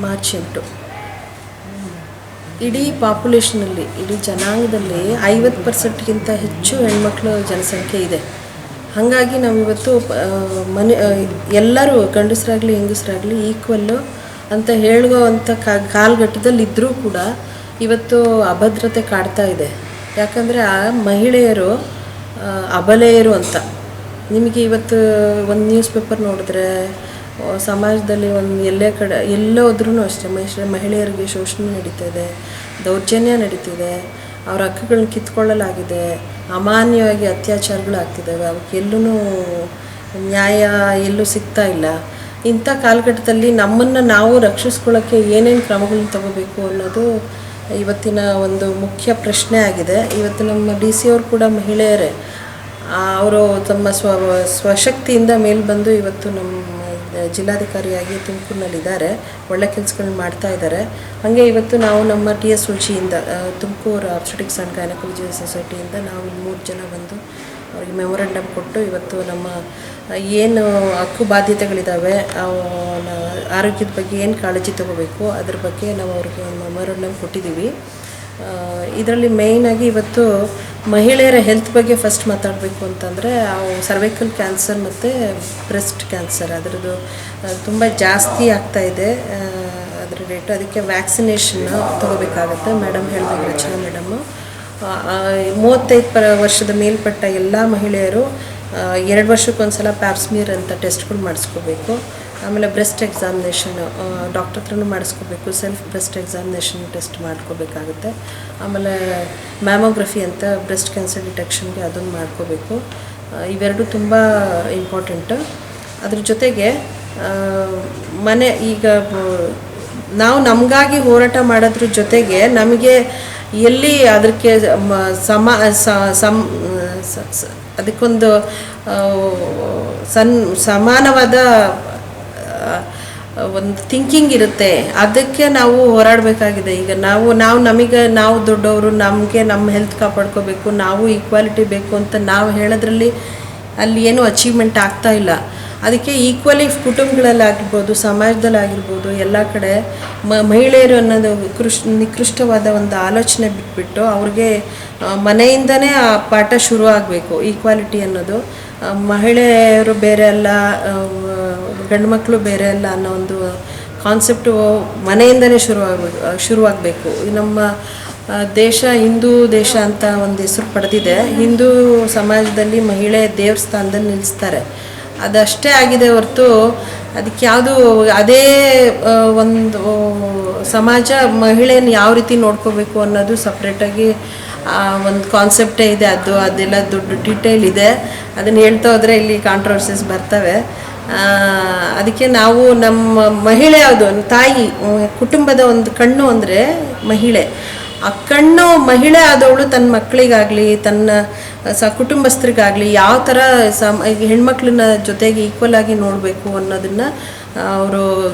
March ಎಂಟು. ಇಡೀ ಪಾಪ್ಯುಲೇಷನಲ್ಲಿ, ಇಡೀ ಜನಾಂಗದಲ್ಲಿ ಐವತ್ತು ಪರ್ಸೆಂಟ್ಗಿಂತ ಹೆಚ್ಚು ಹೆಣ್ಮಕ್ಳು ಜನಸಂಖ್ಯೆ ಇದೆ. ಹಾಗಾಗಿ ನಾವಿವತ್ತು ಮನೆ ಎಲ್ಲರೂ ಗಂಡಸರಾಗಲಿ, ಹೆಂಗಸರಾಗಲಿ ಈಕ್ವಲ್ಲು ಅಂತ ಹೇಳುವಂಥ ಕಾ ಕಾಲಘಟ್ಟದಲ್ಲಿ ಇದ್ದರೂ ಕೂಡ ಇವತ್ತು ಅಭದ್ರತೆ ಕಾಡ್ತಾ ಇದೆ. ಯಾಕಂದರೆ ಆ ಮಹಿಳೆಯರು ಅಬಲೆಯರು ಅಂತ. ನಿಮಗೆ ಇವತ್ತು ಒಂದು ನ್ಯೂಸ್ ಪೇಪರ್ ನೋಡಿದ್ರೆ ಸಮಾಜದಲ್ಲಿ ಒಂದು ಎಲ್ಲೇ ಕಡೆ ಎಲ್ಲೇ ಹೋದ್ರೂ ಅಷ್ಟೇ ಮಹಿಳೆ ಮಹಿಳೆಯರಿಗೆ ಶೋಷಣೆ ನಡೀತಾ ಇದೆ ದೌರ್ಜನ್ಯ ನಡೀತಿದೆ, ಅವ್ರ ಹಕ್ಕುಗಳನ್ನ ಕಿತ್ಕೊಳ್ಳಲಾಗಿದೆ, ಅಮಾನ್ಯವಾಗಿ ಅತ್ಯಾಚಾರಗಳು ಆಗ್ತಿದ್ದಾವೆ, ಅವಕ್ಕೆ ಎಲ್ಲೂ ನ್ಯಾಯ ಎಲ್ಲೂ ಸಿಗ್ತಾ ಇಲ್ಲ. ಇಂಥ ಕಾಲಘಟ್ಟದಲ್ಲಿ ನಮ್ಮನ್ನು ನಾವು ರಕ್ಷಿಸ್ಕೊಳ್ಳೋಕ್ಕೆ ಏನೇನು ಕ್ರಮಗಳನ್ನ ತಗೋಬೇಕು ಅನ್ನೋದು ಇವತ್ತಿನ ಒಂದು ಮುಖ್ಯ ಪ್ರಶ್ನೆ ಆಗಿದೆ. ಇವತ್ತು ನಮ್ಮ ಡಿ ಸಿ ಅವರು ಕೂಡ ಮಹಿಳೆಯರೇ ಅವರು ತಮ್ಮ ಸ್ವ ಸ್ವಶಕ್ತಿಯಿಂದ ಮೇಲೆ ಬಂದು ಇವತ್ತು ನಮ್ಮ ಜಿಲ್ಲಾಧಿಕಾರಿಯಾಗಿ ತುಮಕೂರಿನಲ್ಲಿದ್ದಾರೆ. ಒಳ್ಳೆ ಕೆಲಸಗಳನ್ನ ಮಾಡ್ತಾ ಇದ್ದಾರೆ. ಹಾಗೆ ಇವತ್ತು ನಾವು ನಮ್ಮ ಟಿ ಎಸ್ ರುಚಿಯಿಂದ ತುಮಕೂರು ಆಬ್ಸ್ಟಿಕ್ಸ್ ಆ್ಯಂಡ್ ಗೈನಕಾಲಜಿ ಸೊಸೈಟಿಯಿಂದ ನಾವು ಮೂರು ಜನ ಬಂದು ಅವರಿಗೆ ಮೆಮೊರಂಡಮ್ ಕೊಟ್ಟು ಇವತ್ತು ನಮ್ಮ ಏನು ಹಕ್ಕು ಬಾಧ್ಯತೆಗಳಿದ್ದಾವೆ ಆರೋಗ್ಯದ ಬಗ್ಗೆ ಏನು ಕಾಳಜಿ ತಗೋಬೇಕು, ಅದ್ರ ಬಗ್ಗೆ ನಾವು ಅವ್ರಿಗೆ ಒಂದು ಮೆಮೊರಂಡಮ್ ಕೊಟ್ಟಿದ್ದೀವಿ. ಇದರಲ್ಲಿ ಮೇಯ್ನಾಗಿ ಇವತ್ತು ಮಹಿಳೆಯರ ಹೆಲ್ತ್ ಬಗ್ಗೆ ಫಸ್ಟ್ ಮಾತಾಡಬೇಕು ಅಂತಂದರೆ ಸರ್ವೈಕಲ್ ಕ್ಯಾನ್ಸರ್ ಮತ್ತು ಬ್ರೆಸ್ಟ್ ಕ್ಯಾನ್ಸರ್ ಅದರದ್ದು ತುಂಬ ಜಾಸ್ತಿ ಆಗ್ತಾ ಇದೆ. ಅದರ ರೇಟು ಅದಕ್ಕೆ ವ್ಯಾಕ್ಸಿನೇಷನ್ನ ತಗೋಬೇಕಾಗತ್ತೆ. ಮೇಡಮ್ ಹೇಳಿದಾಗ ರಚನಾ ಮೇಡಮ್ಮು ಮೂವತ್ತೈದು ಪ ವರ್ಷದ ಮೇಲ್ಪಟ್ಟ ಎಲ್ಲ ಮಹಿಳೆಯರು ಎರಡು ವರ್ಷಕ್ಕೊಂದು ಸಲ ಪ್ಯಾಪ್ಸ್ಮೀರ್ ಅಂತ ಟೆಸ್ಟ್ಗಳು ಮಾಡಿಸ್ಕೋಬೇಕು. ಆಮೇಲೆ ಬ್ರೆಸ್ಟ್ ಎಕ್ಸಾಮಿನೇಷನ್ ಡಾಕ್ಟರ್ ಹತ್ರನೂ ಮಾಡಿಸ್ಕೋಬೇಕು ಸೆಲ್ಫ್ ಬ್ರೆಸ್ಟ್ ಎಕ್ಸಾಮಿನೇಷನ್ ಟೆಸ್ಟ್ ಮಾಡ್ಕೋಬೇಕಾಗುತ್ತೆ. ಆಮೇಲೆ ಮ್ಯಾಮೋಗ್ರಫಿ ಅಂತ ಬ್ರೆಸ್ಟ್ ಕ್ಯಾನ್ಸರ್ ಡಿಟೆಕ್ಷನ್ಗೆ ಅದನ್ನು ಮಾಡ್ಕೋಬೇಕು. ಇವೆರಡೂ ತುಂಬ ಇಂಪಾರ್ಟೆಂಟು ಅದ್ರ ಜೊತೆಗೆ ಮನೆ ಈಗ ನಾವು ನಮಗಾಗಿ ಹೋರಾಟ ಮಾಡೋದ್ರ ಜೊತೆಗೆ ನಮಗೆ ಎಲ್ಲಿ ಅದಕ್ಕೆ ಸಮ ಸಮ್ ಅದಕ್ಕೊಂದು ಸನ್, ಸಮಾನವಾದ ಒಂದು ಥಿಂಕಿಂಗ್ ಇರುತ್ತೆ. ಅದಕ್ಕೆ ನಾವು ಹೋರಾಡಬೇಕಾಗಿದೆ. ಈಗ ನಾವು ನಾವು ನಮಗೆ, ನಾವು ದೊಡ್ಡವರು, ನಮಗೆ ನಮ್ಮ ಹೆಲ್ತ್ ಕಾಪಾಡ್ಕೋಬೇಕು, ನಾವು ಈಕ್ವಾಲಿಟಿ ಬೇಕು ಅಂತ ನಾವು ಹೇಳೋದ್ರಲ್ಲಿ ಅಲ್ಲಿ ಏನೂ ಅಚೀವ್ಮೆಂಟ್ ಆಗ್ತಾ ಇಲ್ಲ. ಅದಕ್ಕೆ ಈಕ್ವಲಿ ಕುಟುಂಬಗಳಲ್ಲಾಗಿರ್ಬೋದು, ಸಮಾಜದಲ್ಲಾಗಿರ್ಬೋದು, ಎಲ್ಲ ಕಡೆ ಮಹಿಳೆಯರು ಅನ್ನೋದು ಕೃಷ್, ನಿಕೃಷ್ಟವಾದ ಒಂದು ಆಲೋಚನೆ ಬಿಟ್ಬಿಟ್ಟು ಅವ್ರಿಗೆ ಮನೆಯಿಂದನೇ ಆ ಪಾಠ ಶುರು ಆಗಬೇಕು ಈಕ್ವಾಲಿಟಿ ಅನ್ನೋದು. ಮಹಿಳೆಯರು ಬೇರೆ ಅಲ್ಲ ಗಂಡು ಮಕ್ಕಳು ಬೇರೆ ಅಲ್ಲ ಅನ್ನೋ ಒಂದು ಕಾನ್ಸೆಪ್ಟು ಮನೆಯಿಂದನೇ ಶುರುವಾಗಬೇಕು. ಶುರುವಾಗಬೇಕು ನಮ್ಮ ದೇಶ ಹಿಂದೂ ದೇಶ ಅಂತ ಒಂದು ಹೆಸರು ಪಡೆದಿದೆ. ಹಿಂದೂ ಸಮಾಜದಲ್ಲಿ ಮಹಿಳೆ ದೇವಸ್ಥಾನದಲ್ಲಿ ನಿಲ್ಲಿಸ್ತಾರೆ. ಅದಷ್ಟೇ ಆಗಿದೆ ಹೊರತು ಅದಕ್ಕೆ ಯಾವುದು ಅದೇ ಒಂದು ಸಮಾಜ ಮಹಿಳೆಯನ್ನು ಯಾವ ರೀತಿ ನೋಡ್ಕೋಬೇಕು ಅನ್ನೋದು ಸಪ್ರೇಟಾಗಿ ಒಂದು ಕಾನ್ಸೆಪ್ಟೇ ಇದೆ ಅದು ಅದೆಲ್ಲ ದೊಡ್ಡ ಡೀಟೇಲ್ ಇದೆ. ಅದನ್ನು ಹೇಳ್ತಾ ಹೋದರೆ ಇಲ್ಲಿ ಕಾಂಟ್ರವರ್ಸಿಸ್ ಬರ್ತವೆ. ಆ, ಅದಕ್ಕೆ ನಾವು ನಮ್ಮ ಮಹಿಳೆ ಯಾವುದು ತಾಯಿ ಕುಟುಂಬದ ಒಂದು ಕಣ್ಣು ಅಂದರೆ ಮಹಿಳೆ. ಆ ಕಣ್ಣು ಮಹಿಳೆ ಆದವಳು ತನ್ನ ಮಕ್ಕಳಿಗಾಗಲಿ ತನ್ನ ಸ ಕುಟುಂಬಸ್ಥರಿಗಾಗಲಿ ಯಾವ ಥರ ಸಮ ಹೆಣ್ಮಕ್ಳನ್ನ ಜೊತೆಗೆ ಈಕ್ವಲ್ ಆಗಿ ನೋಡಬೇಕು ಅನ್ನೋದನ್ನು ಅವರು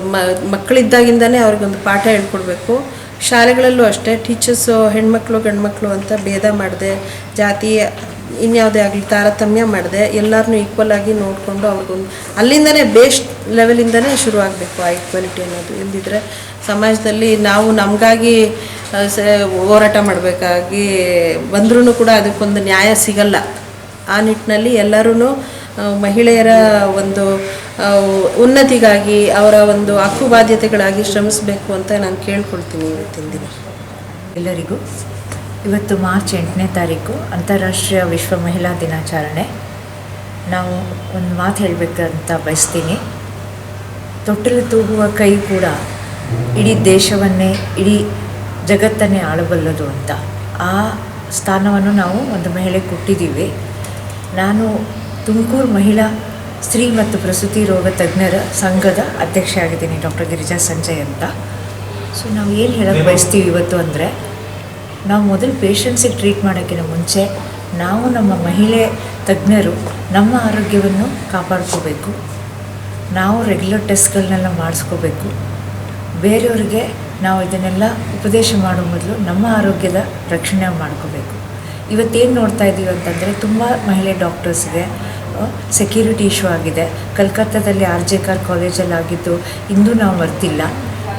ಮಕ್ಕಳಿದ್ದಾಗಿಂದನೇ ಅವ್ರಿಗೊಂದು ಪಾಠ ಹೇಳ್ಕೊಡ್ಬೇಕು. ಶಾಲೆಗಳಲ್ಲೂ ಅಷ್ಟೇ ಟೀಚರ್ಸು ಹೆಣ್ಮಕ್ಳು, ಗಂಡ್ಮಕ್ಳು ಅಂತ ಭೇದ ಮಾಡದೆ, ಜಾತಿ ಇನ್ಯಾವುದೇ ಆಗಲಿ ತಾರತಮ್ಯ ಮಾಡದೆ ಎಲ್ಲರನ್ನೂ ಈಕ್ವಲ್ ಆಗಿ ನೋಡಿಕೊಂಡು ಅವ್ರಿಗೊಂದು ಅಲ್ಲಿಂದನೇ ಬೇಸ್ಟ್ ಲೆವೆಲಿಂದನೇ ಶುರು ಆಗಬೇಕು ಆ ಈಕ್ವಾಲಿಟಿ ಅನ್ನೋದು. ಇಲ್ಲದಿದ್ದರೆ ಸಮಾಜದಲ್ಲಿ ನಾವು ನಮಗಾಗಿ ಹೋರಾಟ ಮಾಡಬೇಕಾಗಿ ಬಂದ್ರೂ ಕೂಡ ಅದಕ್ಕೊಂದು ನ್ಯಾಯ ಸಿಗಲ್ಲ. ಆ ನಿಟ್ಟಿನಲ್ಲಿ ಎಲ್ಲರೂ ಮಹಿಳೆಯರ ಒಂದು ಉನ್ನತಿಗಾಗಿ ಅವರ ಒಂದು ಹಕ್ಕು ಬಾಧ್ಯತೆಗಳಾಗಿ ಶ್ರಮಿಸಬೇಕು ಅಂತ ನಾನು ಕೇಳ್ಕೊಳ್ತೀನಿ ಇವತ್ತಿನ ದಿನ. ಎಲ್ಲರಿಗೂ ಇವತ್ತು ಮಾರ್ಚ್ ಎಂಟನೇ ತಾರೀಕು ಅಂತಾರಾಷ್ಟ್ರೀಯ ವಿಶ್ವ ಮಹಿಳಾ ದಿನಾಚರಣೆ. ನಾವು ಒಂದು ಮಾತು ಹೇಳಬೇಕಂತ ಬಯಸ್ತೀನಿ. ತೊಟ್ಟಲು ತೂಗುವ ಕೈ ಕೂಡ ಇಡೀ ದೇಶವನ್ನೇ, ಇಡೀ ಜಗತ್ತನ್ನೇ ಆಳಬಲ್ಲದು ಅಂತ. ಆ ಸ್ಥಾನವನ್ನು ನಾವು ಒಂದು ಮಹಿಳೆ ಕೊಟ್ಟಿದ್ದೀವಿ. ನಾನು ತುಮಕೂರು ಮಹಿಳಾ ಸ್ತ್ರೀ ಮತ್ತು ಪ್ರಸೂತಿ ರೋಗ ತಜ್ಞರ ಸಂಘದ ಅಧ್ಯಕ್ಷೆ ಆಗಿದ್ದೀನಿ ಡಾಕ್ಟರ್ ಗಿರಿಜಾ ಸಂಜಯ್ ಅಂತ. ಸೊ ನಾವು ಏನು ಹೇಳೋಕ್ಕೆ ಬಯಸ್ತೀವಿ ಇವತ್ತು ಅಂದರೆ ನಾವು ಮೊದಲು ಪೇಷಂಟ್ಸಿಗೆ ಟ್ರೀಟ್ ಮಾಡೋಕ್ಕಿಂತ ಮುಂಚೆ ನಾವು ನಮ್ಮ ಮಹಿಳೆ ತಜ್ಞರು ನಮ್ಮ ಆರೋಗ್ಯವನ್ನು ಕಾಪಾಡ್ಕೋಬೇಕು. ನಾವು ರೆಗ್ಯುಲರ್ ಟೆಸ್ಟ್ಗಳನ್ನೆಲ್ಲ ಮಾಡಿಸ್ಕೋಬೇಕು. ಬೇರೆಯವ್ರಿಗೆ ನಾವು ಇದನ್ನೆಲ್ಲ ಉಪದೇಶ ಮಾಡೋ ಮೊದಲು ನಮ್ಮ ಆರೋಗ್ಯದ ರಕ್ಷಣೆ ಮಾಡ್ಕೋಬೇಕು. ಇವತ್ತೇನು ನೋಡ್ತಾ ಇದ್ದೀವಿ ಅಂತಂದರೆ ತುಂಬ ಮಹಿಳೆ ಡಾಕ್ಟರ್ಸ್ಗೆ ಸೆಕ್ಯೂರಿಟಿ ಇಶ್ಯೂ ಆಗಿದೆ. ಕಲ್ಕತ್ತಾದಲ್ಲಿ ಆರ್ ಜೆ ಕಾರ್ ಕಾಲೇಜಲ್ಲಿ ಆಗಿದ್ದು ಇಂದು ನಾವು ಮರ್ತಿಲ್ಲ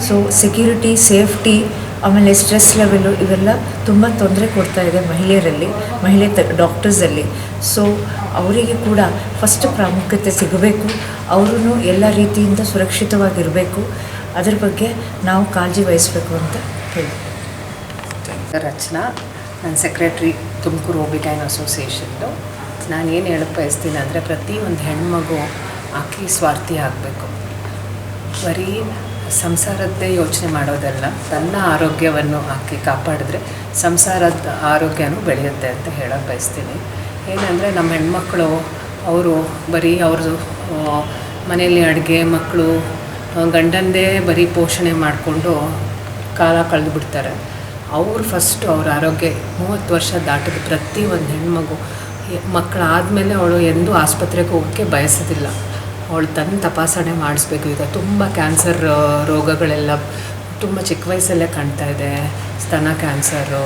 ಸೊ ಸೆಕ್ಯೂರಿಟಿ ಸೇಫ್ಟಿ ಆಮೇಲೆ ಸ್ಟ್ರೆಸ್ ಲೆವೆಲು ಇವೆಲ್ಲ ತುಂಬ ತೊಂದರೆ ಕೊಡ್ತಾ ಇದೆ ಮಹಿಳೆಯರಲ್ಲಿ ಮಹಿಳೆ ತ ಡಾಕ್ಟರ್ಸಲ್ಲಿ ಸೊ ಅವರಿಗೆ ಕೂಡ ಫಸ್ಟ್ ಪ್ರಾಮುಖ್ಯತೆ ಸಿಗಬೇಕು. ಅವರೂ ಎಲ್ಲ ರೀತಿಯಿಂದ ಸುರಕ್ಷಿತವಾಗಿರಬೇಕು. ಅದ್ರ ಬಗ್ಗೆ ನಾವು ಕಾಳಜಿ ವಹಿಸಬೇಕು ಅಂತ ಹೇಳಿ ರಚನಾ ನಾನು ಸೆಕ್ರೆಟ್ರಿ ತುಮಕೂರು ಒಬಿಗೈನ್ ಅಸೋಸಿಯೇಷನ್ದು. ನಾನು ಏನು ಹೇಳಕ್ಕೆ ಬಯಸ್ತೀನಿ ಅಂದರೆ ಪ್ರತಿ ಒಂದು ಹೆಣ್ಮಗು ಆಕೆ ಸ್ವಾರ್ಥಿ ಆಗಬೇಕು. ಬರೀ ಸಂಸಾರದ್ದೇ ಯೋಚನೆ ಮಾಡೋದಲ್ಲ, ತನ್ನ ಆರೋಗ್ಯವನ್ನು ಆಕೆ ಕಾಪಾಡಿದ್ರೆ ಸಂಸಾರದ ಆರೋಗ್ಯನೂ ಬೆಳೆಯುತ್ತೆ ಅಂತ ಹೇಳಕ್ಕೆ ಬಯಸ್ತೀನಿ. ಏನಂದರೆ ನಮ್ಮ ಹೆಣ್ಮಕ್ಳು, ಅವರು ಬರೀ ಅವ್ರದ್ದು ಮನೆಯಲ್ಲಿ ಅಡುಗೆ, ಮಕ್ಕಳು ಗಂಡಂದೇ ಬರೀ ಪೋಷಣೆ ಮಾಡಿಕೊಂಡು ಕಾಲ ಕಳೆದು ಬಿಡ್ತಾರೆ ಅವ್ರು ಫಸ್ಟು ಅವ್ರ ಆರೋಗ್ಯ ಮೂವತ್ತು ವರ್ಷ ದಾಟಿದ ಪ್ರತಿ ಒಂದು ಹೆಣ್ಮಗು ಮಕ್ಕಳಾದಮೇಲೆ ಅವಳು ಎಂದೂ ಆಸ್ಪತ್ರೆಗೆ ಹೋಗೋಕ್ಕೆ ಬಯಸೋದಿಲ್ಲ. ಅವಳು ತನ್ನ ತಪಾಸಣೆ ಮಾಡಿಸ್ಬೇಕು. ಈಗ ತುಂಬ ಕ್ಯಾನ್ಸರ್ ರೋಗಗಳೆಲ್ಲ ತುಂಬ ಚಿಕ್ಕ ವಯಸ್ಸಲ್ಲೇ ಕಾಣ್ತಾ ಇದೆ. ಸ್ತನ ಕ್ಯಾನ್ಸರು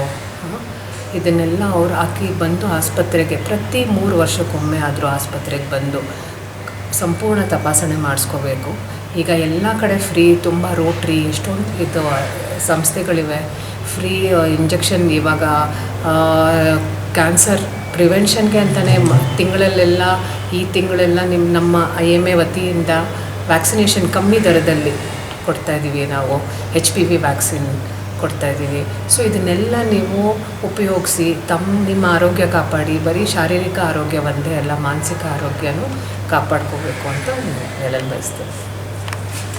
ಇದನ್ನೆಲ್ಲ ಅವ್ರು ಆಕಿ ಬಂದು ಆಸ್ಪತ್ರೆಗೆ ಪ್ರತಿ ಮೂರು ವರ್ಷಕ್ಕೊಮ್ಮೆ ಆದರೂ ಆಸ್ಪತ್ರೆಗೆ ಬಂದು ಸಂಪೂರ್ಣ ತಪಾಸಣೆ ಮಾಡಿಸ್ಕೋಬೇಕು. ಈಗ ಎಲ್ಲ ಕಡೆ ಫ್ರೀ ತುಂಬ ರೋಟ್ರಿ ಎಷ್ಟೊಂದು ಇದು ಸಂಸ್ಥೆಗಳಿವೆ. ಫ್ರೀ ಇಂಜೆಕ್ಷನ್ ಇವಾಗ ಕ್ಯಾನ್ಸರ್ ಪ್ರಿವೆನ್ಷನ್ಗೆ ಅಂತಲೇ ಮ, ತಿಂಗಳಲ್ಲೆಲ್ಲ, ಈ ತಿಂಗಳೆಲ್ಲ ನಿಮ್ಮ ನಮ್ಮ ಐ ಎಂ ಎ ವತಿಯಿಂದ ವ್ಯಾಕ್ಸಿನೇಷನ್ ಕಮ್ಮಿ ದರದಲ್ಲಿ ಕೊಡ್ತಾ ಇದ್ದೀವಿ ನಾವು. ಹೆಚ್ ಪಿ ವಿ ವ್ಯಾಕ್ಸಿನ್ ಕೊಡ್ತಾಯಿದ್ದೀವಿ ಸೊ ಇದನ್ನೆಲ್ಲ ನೀವು ಉಪಯೋಗಿಸಿ ತಮ್ಮ ನಿಮ್ಮ ಆರೋಗ್ಯ ಕಾಪಾಡಿ, ಬರೀ ಶಾರೀರಿಕ ಆರೋಗ್ಯ ಒಂದೇ ಅಲ್ಲ, ಮಾನಸಿಕ ಆರೋಗ್ಯನೂ ಕಾಪಾಡ್ಕೋಬೇಕು ಅಂತ ಹೇಳಲು ಬಯಸ್ತೇನೆ.